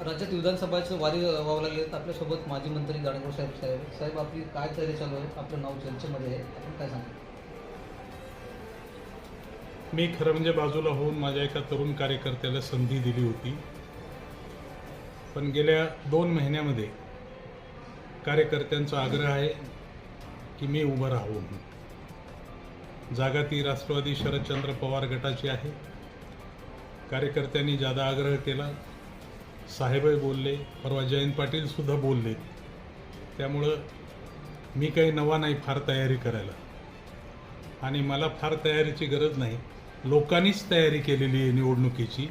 राज्यात विधानसभाचं वारी व्हावं लागले तर आपल्यासोबत माजी मंत्री दानगर साहेब साहेब. साहेब आपली काय तयारी चालू आहे? आपलं नाव चर्चेमध्ये आहे. आपण काय सांगता मी खरं म्हणजे बाजूला होऊन माझ्या एका तरुण कार्यकर्त्याला संधी दिली होती. पण गेल्या दोन महिन्यामध्ये कार्यकर्त्यांचा आग्रह आहे की मी उभं राहावं जागा ती राष्ट्रवादी शरदचंद्र पवार गटाची आहे. कार्यकर्त्यांनी जादा आग्रह केला साहेबही बोलले परवा जयंत पाटील सुद्धा बोलले. त्यामुळं मी काही नवा नाही फार तयारी करायला. आणि मला फार तयारीची गरज नाही. लोकांनीच तयारी केलेली आहे निवडणुकीची.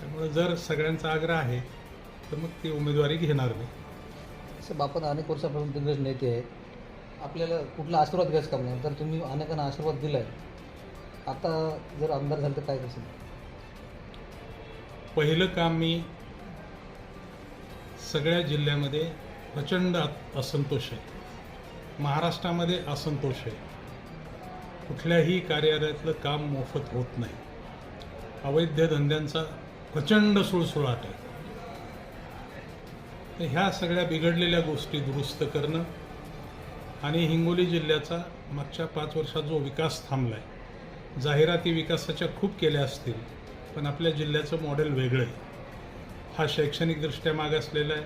त्यामुळे जर सगळ्यांचा आग्रह आहे तर मग ती उमेदवारी घेणार नाही साहेब आपण अनेक वर्षापासून दिग्गज नेते आहेत. आपल्याला कुठला आशीर्वाद घ्यायचं काम नाही. तर तुम्ही अनेकांना आशीर्वाद दिला आहे आता जर आमदार झालं तर काय करशील? पहिलं काम मी सगळ्या जिल्ह्यामध्ये प्रचंड असंतोष आहे. महाराष्ट्रामध्ये असंतोष आहे. कुठल्याही कार्यालयातलं काम मोफत होत नाही. अवैध धंद्यांचा प्रचंड सुळसुळाट आहे. तर ह्या सगळ्या बिघडलेल्या गोष्टी दुरुस्त करणं आणि हिंगोली जिल्ह्याचा मागच्या पाच वर्षात जो विकास थांबला आहे जाहिराती विकासाच्या खूप केल्या असतील पण आपल्या जिल्ह्याचं मॉडेल वेगळं आहे. हा शैक्षणिकदृष्ट्या मागासलेला आहे.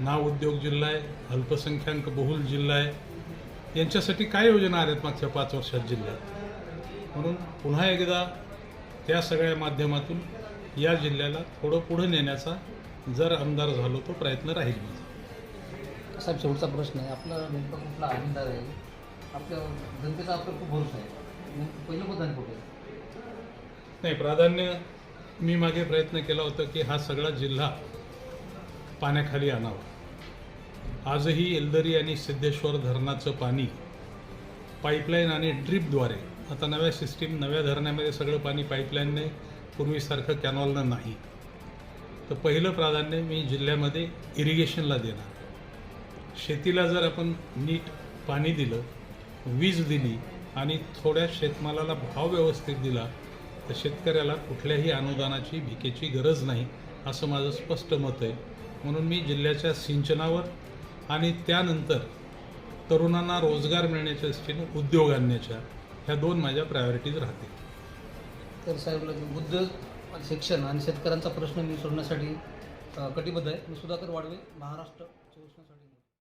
ना उद्योग जिल्हा आहे अल्पसंख्याक बहुल जिल्हा आहे. यांच्यासाठी काय योजना आल्यात मागच्या पाच वर्षात जिल्ह्यात? म्हणून पुन्हा एकदा त्या सगळ्या माध्यमातून या जिल्ह्याला थोडं पुढे नेण्याचा जर आमदार झालो तो प्रयत्न राहील माझा. साहेब शेवटचा प्रश्न आहे. आपला नेमका कुठला आमदार आहे? आपल्या जनतेचा आपला खूप भरोसा आहे. पहिलं मतदान कुठे? नाही प्राधान्य मी मागे प्रयत्न केला होता की हा सगळा जिल्हा पाण्याखाली आणावा. आजही एलदरी आणि सिद्धेश्वर धरणाचं पाणी पाईपलाईन आणि ड्रीपद्वारे आता नव्या सिस्टीम नव्या धरणामध्ये सगळं पाणी पाईपलाईनने पूर्वीसारखं कॅनॉलनं नाही. तर पहिलं प्राधान्य मी जिल्ह्यामध्ये इरिगेशनला देणार. शेतीला जर आपण नीट पाणी दिलं वीज दिली आणि थोड्या शेतमालाला भाव व्यवस्थित दिला तर शेतकऱ्याला कुठल्याही अनुदानाची भिकेची गरज नाही असं माझं स्पष्ट मत आहे. म्हणून मी जिल्ह्याच्या सिंचनावर आणि त्यानंतर तरुणांना रोजगार मिळण्याच्या दृष्टीने उद्योग आणण्याच्या ह्या दोन माझ्या प्रायोरिटीज राहतील. तर साहेब बुद्ध शिक्षण आणि शेतकऱ्यांचा प्रश्न मी सोडण्यासाठी कटिबद्ध आहे. मी सुधाकर वाढवे महाराष्ट्र चोवीस